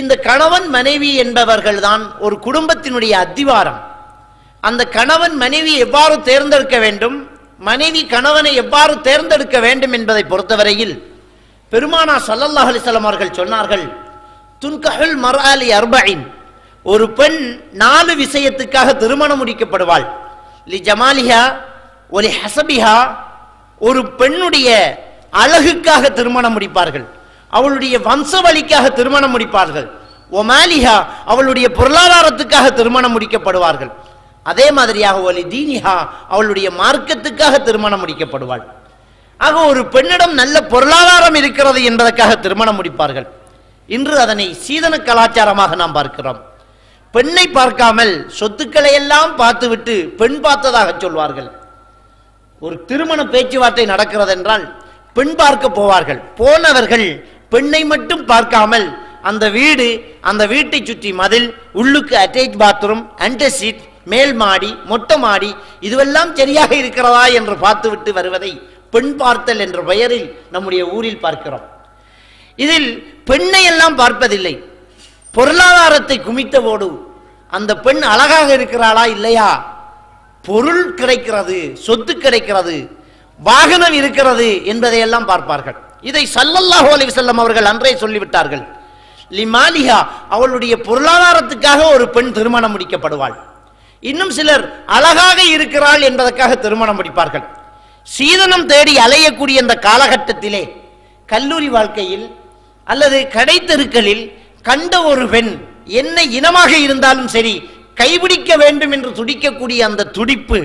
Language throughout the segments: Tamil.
இந்த கணவன் மனைவி என்பவர்கள் தான் ஒரு குடும்பத்தினுடைய அத்திவாரம். அந்த கணவன் மனைவி எவ்வாறு தேர்ந்தெடுக்க வேண்டும்? மனைவி கணவனை எவ்வாறு தேர்ந்தெடுக்க வேண்டும் என்பதை பொறுத்தவரையில் பெருமானா சல்லல்லாஹ் அலிசல்லாம் அவர்கள் சொன்னார்கள் துன்கஹுல் மர்ஆலி அர்பஇன் ஒரு பெண் நாலு விஷயத்துக்காக திருமணம் முடிக்கப்படுவாள். லி ஜமாலிஹா ஒலி ஹசபிஹா ஒரு பெண்ணுடைய அழகுக்காக திருமணம் முடிப்பார்கள். அவளுடைய வம்சவழிக்காக திருமணம் முடிப்பார்கள். ஒமாலிஹா அவளுடைய பொருளாதாரத்துக்காக திருமணம் முடிக்கப்படுவார்கள். அதே மாதிரியாக ஒலி தீனிஹா அவளுடைய மார்க்கத்துக்காக திருமணம் முடிக்கப்படுவாள். ஆக ஒரு பெண்ணிடம் நல்ல பொருளாதாரம் இருக்கிறது என்பதற்காக திருமணம் முடிப்பார்கள். இன்று அதனை சீதன கலாச்சாரமாக நாம் பார்க்கிறோம். பெண்ணை பார்க்காமல் சொத்துக்களை எல்லாம் பார்த்துவிட்டு பெண் பார்த்ததாக சொல்வார்கள். ஒரு திருமண பேச்சுவார்த்தை நடக்கிறது என்றால் பெண் பார்க்க போவார்கள். போனவர்கள் பெண்ணை மட்டும் பார்க்காமல் அந்த வீடு அந்த வீட்டை சுற்றி மதில் உள்ளுக்கு அட்டேச் பாத்ரூம் அண்டர்சீட் மேல் மாடி மொட்டை மாடி இதுவெல்லாம் சரியாக இருக்கிறதா என்று பார்த்துவிட்டு வருவதை பெண் பார்த்தல் என்ற பெயரில் நம்முடைய ஊரில் பார்க்கிறோம். இதில் பெண்ணை எல்லாம் பார்ப்பதில்லை. பொருளாதாரத்தை குமித்தவோடு அந்த பெண் அழகாக இருக்கிறாளா இல்லையா? பொருள் கிடைக்கிறது சொத்து கிடைக்கிறது வாகனம் இருக்கிறது என்பதையெல்லாம் பார்ப்பார்கள். இதை சல்லல்லாஹு அலைஹி வஸல்லம் அவர்கள் அன்றே சொல்லிவிட்டார்கள். லிமாலிஹா அவளுடைய பொருளாதாரத்துக்காக ஒரு பெண் திருமணம் முடிக்கப்படுவாள். இன்னும் சிலர் அழகாக இருக்கிறாள் என்பதற்காக திருமணம் முடிப்பார்கள். சீதனம் தேடி அலையக்கூடிய இந்த காலகட்டத்திலே கல்லூரி வாழ்க்கையில் அல்லது கடைத்தெருக்களில் கண்ட ஒரு பெண் என்ன இனமாக இருந்தாலும் சரி கைபிடிக்க வேண்டும் என்று துடிக்கக்கூடிய அந்த துடிப்பு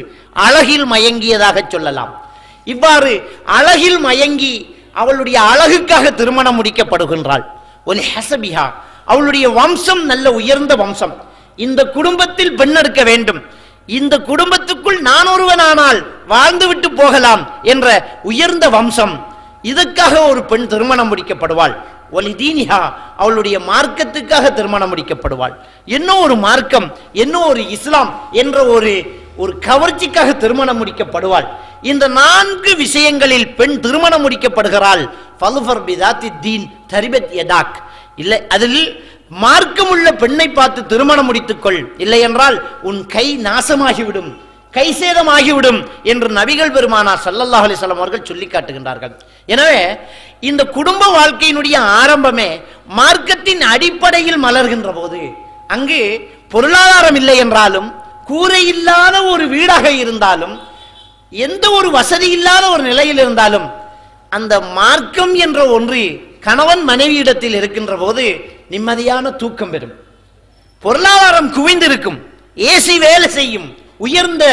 அழகில் மயங்கியதாக சொல்லலாம். இவ்வாறு அழகில் மயங்கி அவளுடைய அழகுக்காக திருமணம் முடிக்கப்படுகின்றாள். ஒலி ஹசபிஹா. அவளுடைய வம்சம் நல்ல உயர்ந்த வம்சம். இந்த குடும்பத்தில் பெண் எடுக்க வேண்டும். இந்த குடும்பத்துக்குள் நான் ஒருவனானால் வாழ்ந்துவிட்டு போகலாம் என்ற உயர்ந்த வம்சம். இதற்காக ஒரு பெண் திருமணம் முடிக்கப்படுவாள். ஒலி தீனிஹா. அவளுடைய மார்க்கத்துக்காக திருமணம் முடிக்கப்படுவாள். என்ன ஒரு மார்க்கம் என்ன ஒரு இஸ்லாம் என்ற ஒரு ஒரு கவர்ச்சிக்காக திருமணம் முடிக்கப்படுவாள். இந்த நான்கு விஷயங்களில் பெண் திருமணம் முடிக்கப்படுகிறாள். ஃபலுஃபர் பிதாத்தி தீன் தரிபத் யதாக். இல்லை அதில் மார்க்கமுள்ள பெண்ணை பார்த்து திருமணம் முடித்துக்கொள். இல்லை என்றால் உன் கை நாசமாகிவிடும். கை சேதமாகிவிடும் என்று நபிகள் பெருமானார் சல்லல்லாஹ் அலிஸ்லாம் அவர்கள் சொல்லி காட்டுகின்றார்கள். எனவே இந்த குடும்ப வாழ்க்கையினுடைய ஆரம்பமே மார்க்கத்தின் அடிப்படையில் மலர்கின்ற போது அங்கு பொருளாதாரம் இல்லை என்றாலும் கூரை இல்லாத ஒரு வீடாக இருந்தாலும் எந்த ஒரு வசதி இல்லாத ஒரு நிலையில் இருந்தாலும் அந்த மார்க்கம் என்ற ஒன்று கணவன் மனைவியிடத்தில் இருக்கின்ற போது நிம்மதியான தூக்கம் பெறும். பொருளாதாரம் குவிந்திருக்கும். ஏசி வேலை செய்யும். உயர்ந்த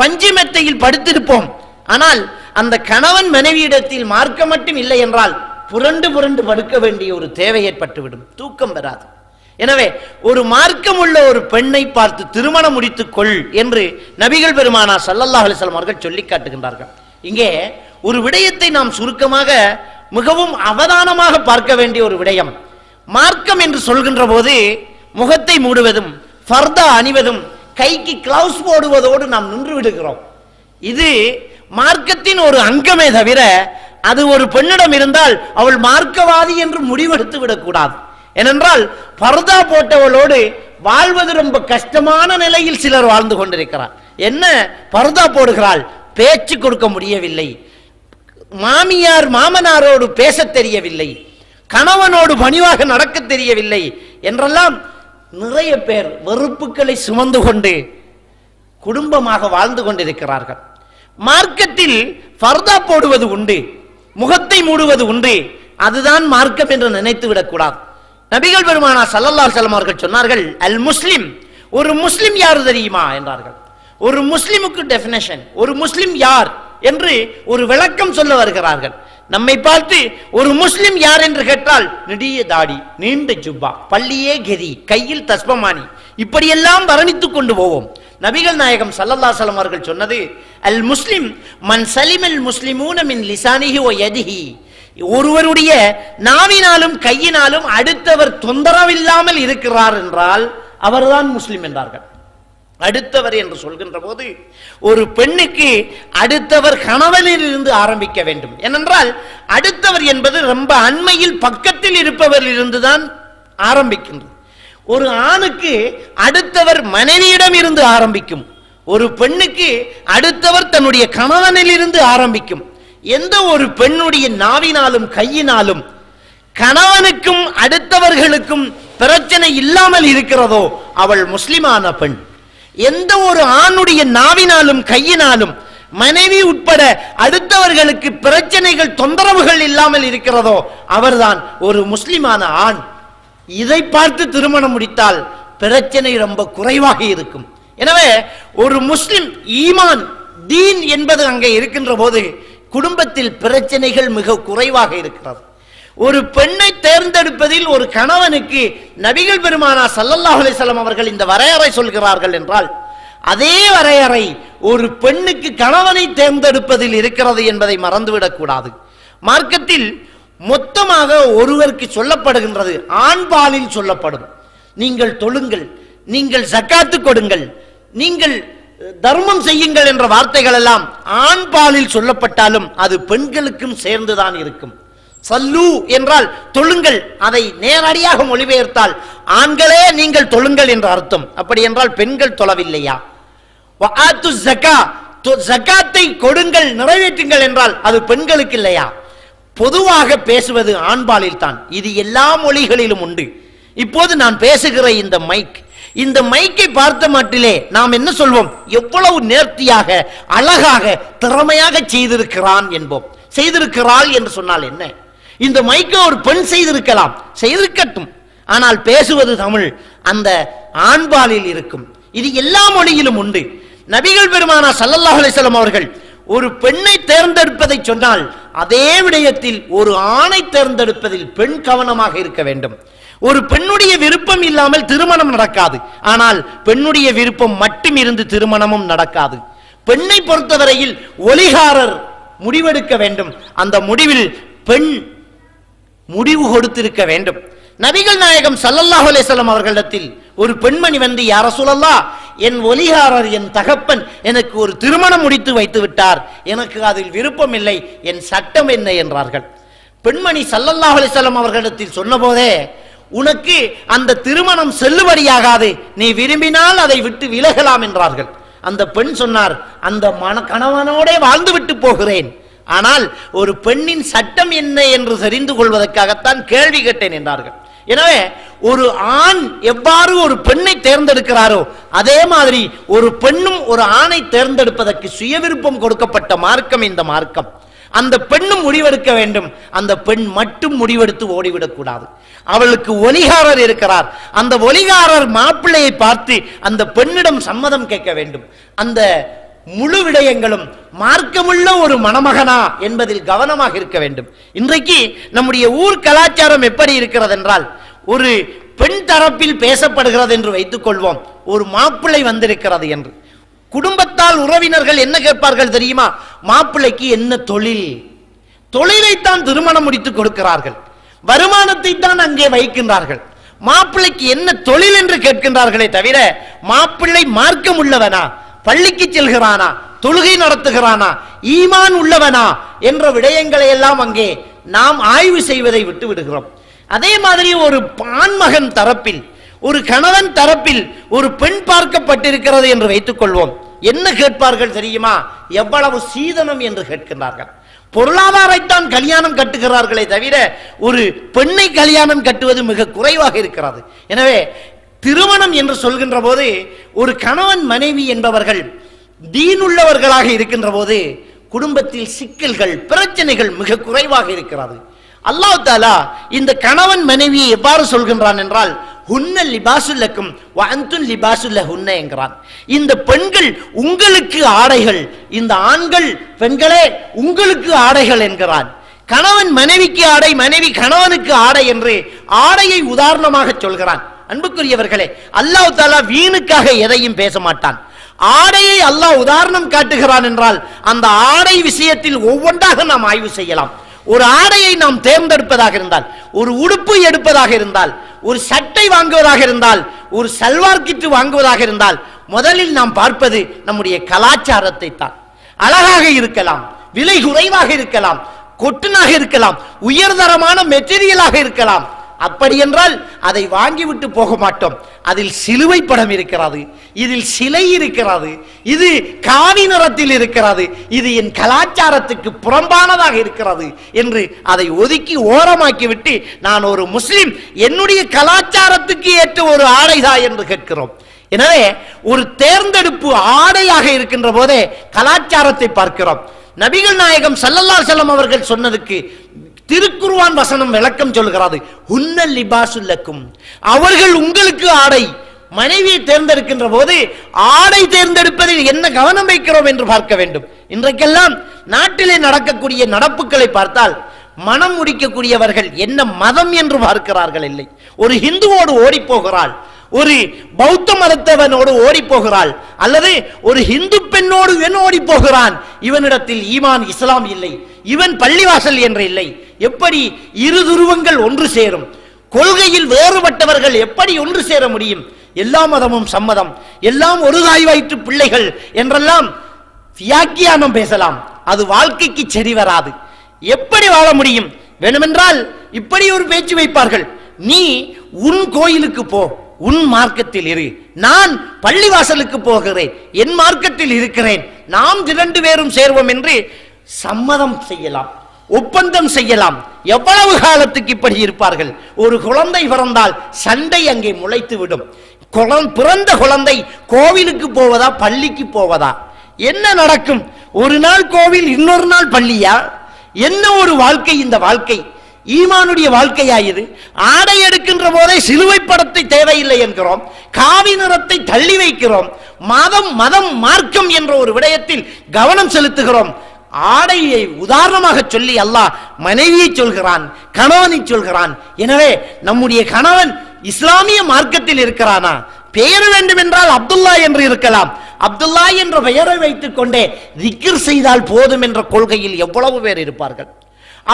பஞ்சுமெத்தையில் படுத்திருப்போம். ஆனால் அந்த கணவன் மனைவியிடத்தில் மார்க்கம் மட்டும் இல்லை என்றால் புரண்டு புரண்டு படுக்க வேண்டிய ஒரு தேவை ஏற்பட்டுவிடும். தூக்கம் பெறாது எனவே ஒரு மார்க்கம் உள்ள ஒரு பெண்ணை பார்த்து திருமணம் முடித்துக் கொள் என்று நபிகள் பெருமானா சல்லல்லாஹ் அலிஸ்லாம் அவர்கள் சொல்லி காட்டுகின்றார்கள். இங்கே ஒரு விடயத்தை நாம் சுருக்கமாக மிகவும் அவதானமாக பார்க்க வேண்டிய ஒரு விடயம். மார்க்கம் என்று சொல்கின்ற போது முகத்தை மூடுவதும் ஃபர்தா அணிவதும் கைக்கு கிளவுஸ் போடுவதோடு நாம் நின்று விடுகிறோம். இது மார்க்கத்தின் ஒரு அங்கமே தவிர அது ஒரு பெண்ணிடம் இருந்தால் அவள் மார்க்கவாதி என்று முடிவெடுத்து விடக்கூடாது. ஏனென்றால் பர்தா போட்டவளோடு வாழ்வது ரொம்ப கஷ்டமான நிலையில் சிலர் வாழ்ந்து கொண்டிருக்கிறார். என்ன? பர்தா போடுகிறாள் பேச்சு கொடுக்க முடியவில்லை. மாமியார் மாமனாரோடு பேசத் தெரியவில்லை. கணவனோடு பணிவாக நடக்க தெரியவில்லை என்றெல்லாம் நிறைய பேர் வெறுப்புகளை சுமந்து கொண்டு குடும்பமாக வாழ்ந்து கொண்டிருக்கிறார்கள். மார்க்கத்தில் ஃபர்தா போடுவது உண்டு முகத்தை மூடுவது உண்டு அதுதான் மார்க்கம் என்று நினைத்து விடக்கூடாது நபிகள் பெருமானா சல்லல்லா செல்லம் அவர்கள் சொன்னார்கள் அல் முஸ்லிம் ஒரு முஸ்லிம் யார் தெரியுமா? என்றார்கள். ஒரு முஸ்லிமுக்கு டெஃபினேஷன் ஒரு முஸ்லிம் யார் என்று ஒரு விளக்கம் சொல்ல வருகிறார்கள். நம்மை பார்த்து ஒரு முஸ்லிம் யார் என்று கேட்டால் நெடிய தாடி நீண்ட ஜுப்பா பள்ளியே கெதி கையில் தஸ்பமானி. இப்படியெல்லாம் வர்ணித்துக் கொண்டு போவோம். நபிகள் நாயகம் சல்லல்லா சலம் அவர்கள் சொன்னது அல் முஸ்லிம் மன் சலிமல் முஸ்லிமூன மின் லிசானிஹி ஓ யதிஹி ஒருவருடைய நாவினாலும் கையினாலும் அடுத்தவர் தொந்தரவில்லாமல் இருக்கிறார் என்றால் அவர்தான் முஸ்லிம் என்றார்கள். அடுத்தவர் என்று சொல்கின்ற போது ஒரு பெண்ணுக்கு அடுத்தவர் கணவனில் இருந்து ஆரம்பிக்க வேண்டும். ஏனென்றால் அடுத்தவர் என்பது ரொம்ப அண்மையில் பக்கத்தில் இருப்பவரில் இருந்துதான் ஆரம்பிக்கின்றது. ஒரு ஆணுக்கு அடுத்தவர் மனைவியிடம் இருந்து ஆரம்பிக்கும். ஒரு பெண்ணுக்கு அடுத்தவர் தன்னுடைய கணவனில் இருந்து ஆரம்பிக்கும். எந்த ஒரு பெண்ணுடைய நாவினாலும் கையினாலும் கணவனுக்கும் அடுத்தவர்களுக்கும் பிரச்சனை இல்லாமல் இருக்கிறதோ அவள் முஸ்லிமான பெண். எந்த ஒரு ஆணுடைய நாவினாலும் கையினாலும் மனைவி உட்பட அடுத்தவர்களுக்கு பிரச்சனைகள் தொந்தரவுகள் இல்லாமல் இருக்கிறதோ அவர்தான் ஒரு முஸ்லிமான ஆண். இதை பார்த்து திருமணம் முடித்தால் பிரச்சனை ரொம்ப குறைவாக இருக்கும். எனவே ஒரு முஸ்லிம் ஈமான் தீன் என்பது அங்கே இருக்கின்ற போது குடும்பத்தில் பிரச்சனைகள் மிக குறைவாக இருக்கிறது. ஒரு பெண்ணை தேர்ந்தெடுப்பதில் ஒரு கணவனுக்கு நபிகள் பெருமானா சல்லல்லாஹ் அலிசல்லாம் அவர்கள் இந்த வரையறை சொல்கிறார்கள் என்றால் அதே வரையறை ஒரு பெண்ணுக்கு கணவனை தேர்ந்தெடுப்பதில் இருக்கிறது என்பதை மறந்துவிடக்கூடாது மார்க்கத்தில் மொத்தமாக ஒருவருக்கு சொல்லப்படுகின்றது ஆண்பாலில் சொல்லப்படும். நீங்கள் தொழுங்கள் நீங்கள் சக்காத்து கொடுங்கள் நீங்கள் தர்மம் செய்யுங்கள் என்ற வார்த்தைகள் எல்லாம் ஆண் பாலில் சொல்லப்பட்டாலும் அது பெண்களுக்கும் சேர்ந்துதான் இருக்கும். சல்லு என்றால் தொழுங்கள் அதை நேரடியாக மொழிபெயர்த்தால் ஆண்களே நீங்கள் தொழுங்கள் என்ற அர்த்தம். அப்படி என்றால் பெண்கள் தொழவில்லையா? ஜக்காத்தை கொடுங்கள் நிறைவேற்றுங்கள் என்றால் அது பெண்களுக்கு இல்லையா? பொதுவாக பேசுவது ஆண்பாலில் தான் இது எல்லா மொழிகளிலும் உண்டு. இப்போது நான் பேசுகிற இந்த மைக் இந்த மைக்கை பார்த்த மட்டிலே நாம் என்ன சொல்வோம்? எவ்வளவு நேர்த்தியாக அழகாக திறமையாக செய்திருக்கிறான் என்போம். செய்திருக்கிறாள் என்று சொன்னால் என்ன? இந்த மைக்கை ஒரு பெண் செய்திருக்கலாம். செய்திருக்கட்டும். ஆனால் பேசுவது தமிழ் அந்த ஆண்பாலில் இருக்கும். இது எல்லா மொழியிலும் உண்டு. நபிகள் பெருமானா ஸல்லல்லாஹு அலைஹி அவர்கள் ஒரு பெண்ணை தேர்ந்தெடுப்பதை சொன்னால் அதே விடயத்தில் ஒரு ஆணை தேர்ந்தெடுப்பதில் பெண் கவனமாக இருக்க வேண்டும். ஒரு பெண்ணுடைய விருப்பம் இல்லாமல் திருமணம் நடக்காது. ஆனால் பெண்ணுடைய விருப்பம் மட்டும் இருந்து திருமணமும் நடக்காது. பெண்ணை பொறுத்தவரையில் ஒலிகாரர் முடிவெடுக்க வேண்டும். அந்த முடிவில் பெண் முடிவு கொடுத்திருக்க வேண்டும். நபிகள் நாயகம் சல்லல்லாஹ் அலைஹி அவர்களிடத்தில் ஒரு பெண்மணி வந்து யார சொல்லல்லா என் ஒலிகாரர் என் தகப்பன் எனக்கு ஒரு திருமணம் முடித்து வைத்து விட்டார். எனக்கு அதில் விருப்பம் இல்லை என் சட்டம் என்ன என்றார்கள். பெண்மணி சல்லல்லா அலிசல்லம் அவர்களிடத்தில் சொன்னபோதே உனக்கு அந்த திருமணம் செல்லுபடியாகாது. நீ விரும்பினால் அதை விட்டு விலகலாம் என்றார்கள். அந்த பெண் சொன்னார் அந்த மன கணவனோடே வாழ்ந்து விட்டு போகிறேன். ஆனால் ஒரு பெண்ணின் சட்டம் என்ன என்று தெரிந்து கொள்வதற்காகத்தான் கேள்வி கேட்டேன் என்றார்கள். எனவே ஒரு ஆண் எவ்வாறு ஒரு பெண்ணை தேர்ந்தெடுக்கிறாரோ அதே மாதிரி ஒரு பெண்ணும் ஒரு ஆணை தேர்ந்தெடுப்பதற்கு சுய விருப்பம் கொடுக்கப்பட்ட மார்க்கம் இந்த மார்க்கம். அந்த பெண்ணும் முடிவெடுக்க வேண்டும் அந்த பெண் மட்டும் முடிவெடுத்து ஓடிவிடக்கூடாது அவளுக்கு ஒலிகாரர் இருக்கிறார். அந்த ஒலிகாரர் மாப்பிள்ளையை பார்த்து அந்த பெண்ணிடம் சம்மதம் கேட்க வேண்டும். அந்த முழு விடயங்களும் மார்க்கமுள்ள ஒரு மணமகனா என்பதில் கவனமாக இருக்க வேண்டும். இன்றைக்கு நம்முடைய ஊர் கலாச்சாரம் எப்படி இருக்கிறது என்றால் ஒரு பெண் தரப்பில் பேசப்படுகிறது என்று வைத்துக் கொள்வோம். ஒரு மாப்பிள்ளை வந்திருக்கிறது என்று. குடும்பத்தால் உறவினர்கள் என்ன கேட்பார்கள் தெரியுமா? மாப்பிள்ளைக்கு என்ன தொழில்? தொழிலைத்தான் திருமணம் முடித்து கொடுக்கிறார்கள். வருமானத்தை தான் அங்கே வைக்கின்றார்கள். மாப்பிள்ளைக்கு என்ன தொழில் என்று கேட்கின்றார்களே தவிர மாப்பிள்ளை மார்க்கம் உள்ளவனா பள்ளிக்கு செல்கிறானா? தொழுகை நடத்துகிறானா? ஈமான் உள்ளவனா? என்ற விடயங்களை எல்லாம் அங்கே நாம் ஆய்வு செய்வதை விட்டு விடுகிறோம். அதே மாதிரி ஒரு ஆண்மகன் தரப்பில் ஒரு கணவன் தரப்பில் ஒரு பெண் பார்க்கப்பட்டிருக்கிறது என்று வைத்துக் கொள்வோம். என்ன கேட்பார்கள் தெரியுமா? எவ்வளவு சீதனம் என்று கேட்கின்றார்கள். பொருளாதாரத்தைத்தான் கல்யாணம் கட்டுகிறார்களே தவிர ஒரு பெண்ணை கல்யாணம் கட்டுவது மிக குறைவாக இருக்கிறது. எனவே திருமணம் என்று சொல்கின்ற போது ஒரு கணவன் மனைவி என்பவர்கள் தீனுள்ளவர்களாக இருக்கின்ற போது குடும்பத்தில் சிக்கல்கள் பிரச்சனைகள் மிக குறைவாக இருக்கிறது. அல்லாஹ் தாலா இந்த கணவன் மனைவியை எவ்வாறு சொல்கின்றான் என்றால் ஹுன்ன லிபாசுல்லக்கும் வஅந்துன் லிபாசுல்ல ஹுன்ன என்கிறான். இந்த பெண்கள் உங்களுக்கு ஆடைகள் இந்த ஆண்கள் பெண்களே உங்களுக்கு ஆடைகள் என்கிறான். கணவன் மனைவிக்கு ஆடை மனைவி கணவனுக்கு ஆடை என்று ஆடையை உதாரணமாக சொல்கிறான். அன்புக்குரியவர்களே அல்லாஹ் தாலா வீணுக்காக எதையும் பேச மாட்டான். ஆடையை அல்லாஹ் உதாரணம் காட்டுகிறான் என்றால் அந்த ஆடை விஷயத்தில் ஒவ்வொன்றாக நாம் ஆய்வு செய்யலாம். ஒரு ஆடையை நாம் தேர்ந்தெடுப்பதாக இருந்தால் ஒரு உடுப்பு எடுப்பதாக இருந்தால் ஒரு சட்டை வாங்குவதாக இருந்தால் ஒரு சல்வார் கிட்டு வாங்குவதாக இருந்தால் முதலில் நாம் பார்ப்பது நம்முடைய கலாச்சாரத்தை தான். அழகாக இருக்கலாம் விலை குறைவாக இருக்கலாம் கொட்டுனாக இருக்கலாம் உயர்தரமான மெட்டீரியலாக இருக்கலாம் அப்படி என்றால் அதை வாங்கிவிட்டு போக மாட்டோம். அதில் சிலுவை படம் இருக்கிறது இதில் சிலை இருக்கிறது இது காவி நிறத்தில் இருக்கிறது இது என் கலாச்சாரத்துக்கு புறம்பானதாக இருக்கிறது என்று அதை ஒதுக்கி ஓரமாக்கிவிட்டு நான் ஒரு முஸ்லிம் என்னுடைய கலாச்சாரத்துக்கு ஏற்ற ஒரு ஆடைதா என்று கேட்கிறோம். எனவே ஒரு தேர்ந்தெடுப்பு ஆடையாக இருக்கின்ற போதே கலாச்சாரத்தை பார்க்கிறோம். நபிகள் நாயகம் சல்லல்லா செல்லம் அவர்கள் சொன்னதுக்கு திருக்குருவான் வசனம் விளக்கம் சொல்கிறது உன்னல் லிபாசுல்லக்கும். அவர்கள் உங்களுக்கு ஆடை மனைவியை தேர்ந்தெடுக்கின்ற போது ஆடை தேர்ந்தெடுப்பதில் என்ன கவனம் வைக்கிறோம் என்று பார்க்க வேண்டும். இன்றைக்கெல்லாம் நாட்டிலே நடக்கக்கூடிய நடப்புகளை பார்த்தால் மனம் முடிக்கக்கூடியவர்கள் என்ன மதம் என்று பார்க்கிறார்கள் இல்லை. ஒரு ஹிந்துவோடு ஓடி போகிறாள் ஒரு பௌத்த மதத்தவனோடு ஓடி போகிறாள் அல்லது ஒரு ஹிந்து பெண்ணோடு இவன் ஓடி போகிறான் இவனிடத்தில் ஈமான் இஸ்லாம் இல்லை. இவன் பள்ளிவாசல் என்று இல்லை. எப்படி இரு துருவங்கள் ஒன்று சேரும்? கொள்கையில் வேறுபட்டவர்கள் எப்படி ஒன்று சேர முடியும்? எல்லா மதமும் சம்மதம். எல்லாம் ஒரு தாய் வயிற்று பிள்ளைகள் என்றெல்லாம் வியாக்கியானம் பேசலாம். அது வாழ்க்கைக்கு சரி வராது. எப்படி வாழ முடியும்? வேணுமென்றால் இப்படி ஒரு பேச்சு வைப்பார்கள். நீ உன் கோயிலுக்கு போ உன் மார்க்கத்தில் இரு. நான் பள்ளிவாசலுக்கு போகிறேன் என் மார்க்கத்தில் இருக்கிறேன். நாம் இரண்டு பேரும் சேர்வோம் என்று சம்மதம் செய்யலாம். ஒப்பந்தம் செய்யலாம். எவ்வளவு காலத்துக்கு இப்படி இருப்பார்கள்? ஒரு குழந்தை பிறந்தால் சண்டை அங்கே முளைத்து விடும் பிறந்த குழந்தை கோவிலுக்கு போவதா பள்ளிக்கு போவதா? என்ன நடக்கும்? ஒரு நாள் கோவில் இன்னொரு நாள் பள்ளியா? என்ன ஒரு வாழ்க்கை இந்த வாழ்க்கை? ஈமானுடைய வாழ்க்கையாயுது ஆடை எடுக்கின்ற போதே சிலுவை படத்தை தேவையில்லை என்கிறோம். காவி நிறத்தை தள்ளி வைக்கிறோம். மதம் மதம் மார்க்கம் என்ற ஒரு விடயத்தில் கவனம் செலுத்துகிறோம். ஆடையை உதாரணமாக சொல்லி அல்லாஹ் மனைவியை சொல்கிறான் கணவனை சொல்கிறான். எனவே நம்முடைய கணவன் இஸ்லாமிய மார்க்கத்தில் இருக்கிறானா? பெயர் வேண்டும் என்றால் அப்துல்லா என்று இருக்கலாம். அப்துல்லா என்ற பெயரை வைத்துக் கொண்டே திக்கிர் செய்தால் போதும் என்ற கொள்கையில் எவ்வளவு பேர் இருப்பார்கள்?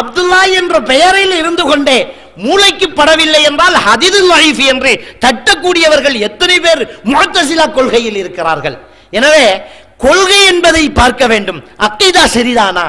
அப்துல்லா என்ற பெயரில் இருந்து கொண்டே மூளைக்கு படவில்லை என்றால் ஹதிது வைஃப் என்று தட்டக்கூடியவர்கள் எத்தனை பேர் முகத்தசிலா கொள்கையில் இருக்கிறார்கள்? எனவே கொள்கை என்பதை பார்க்க வேண்டும். அக்கைதா சரிதானா?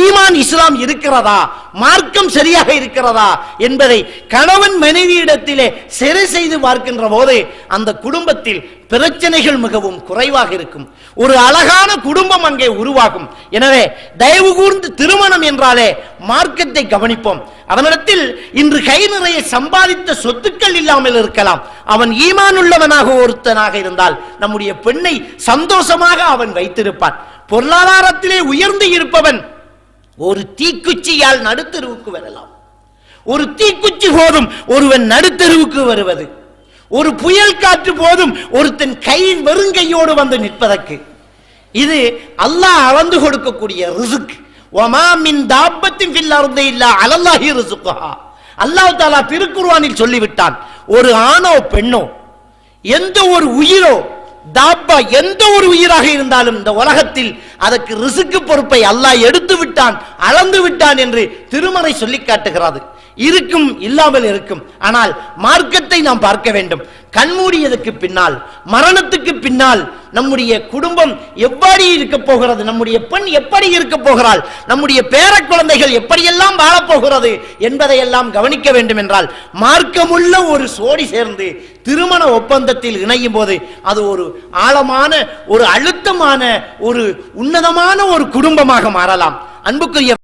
ஈமான் இஸ்லாம் இருக்கிறதா? மார்க்கம் சரியாக இருக்கிறதா? என்பதை கணவன் மனைவியிடத்திலே சரி செய்து பார்க்கின்ற போது அந்த குடும்பத்தில் பிரச்சனைகள் மிகவும் குறைவாக இருக்கும். ஒரு அழகான குடும்பம் அங்கே உருவாகும். எனவே தயவு கூர்ந்து திருமணம் என்றாலே மார்க்கத்தை கவனிப்போம். அவனிடத்தில் இன்று கை நிறைய சம்பாதித்த சொத்துக்கள் இல்லாமல் இருக்கலாம். அவன் ஈமான் உள்ளவனாக ஒருத்தனாக இருந்தால் நம்முடைய பெண்ணை சந்தோஷமாக அவன் வைத்திருப்பான். பொருளாதாரத்திலே உயர்ந்து இருப்பவன் ஒரு தீக்குச்சியால் நடுத்தெருவுக்கு வரலாம். ஒரு தீக்குச்சி போதும் ஒருவன் நடுத்தெருவுக்கு வருவது. ஒரு புயல் காற்று போதும் ஒருத்தன் கை வெறுங்கையோடு வந்து நிற்பதற்கு. இது அல்லாஹ் அளந்து கொடுக்கக்கூடிய ரிசுக். ஒமா மின் தாப்பத்தின் ஃபில் அர்தி இல்லா அலல்லாஹி ரிசுக்கா அல்லாஹ் தாலா திருக்குர்வானில் சொல்லிவிட்டான் ஒரு ஆணோ பெண்ணோ எந்த ஒரு உயிரோ தாப்பா எந்த ஒரு உயிராக இருந்தாலும் இந்த உலகத்தில் அதற்கு ரிசுக்கு பொறுப்பை அல்லாஹ் எடுத்து விட்டான் அளந்து விட்டான் என்று திருமறை சொல்லி காட்டுகிறது இருக்கும் இல்லாமல் இருக்கும். ஆனால் மார்க்கத்தை நாம் பார்க்க வேண்டும். கண்மூடியதுக்கு பின்னால் மரணத்துக்கு பின்னால் நம்முடைய குடும்பம் எப்படி இருக்க போகிறது நம்முடைய பெண் எப்படி இருக்க போகிறாள் நம்முடைய பேர குழந்தைகள் எப்படியெல்லாம் வாழப் போகிறது என்பதையெல்லாம் கவனிக்க வேண்டும் என்றால் மார்க்கமுள்ள ஒரு சோடி சேர்ந்து திருமண ஒப்பந்தத்தில் இணையும் போது அது ஒரு ஆழமான ஒரு அழுத்தமான ஒரு உன்னதமான ஒரு குடும்பமாக மாறலாம். அன்புக்குரிய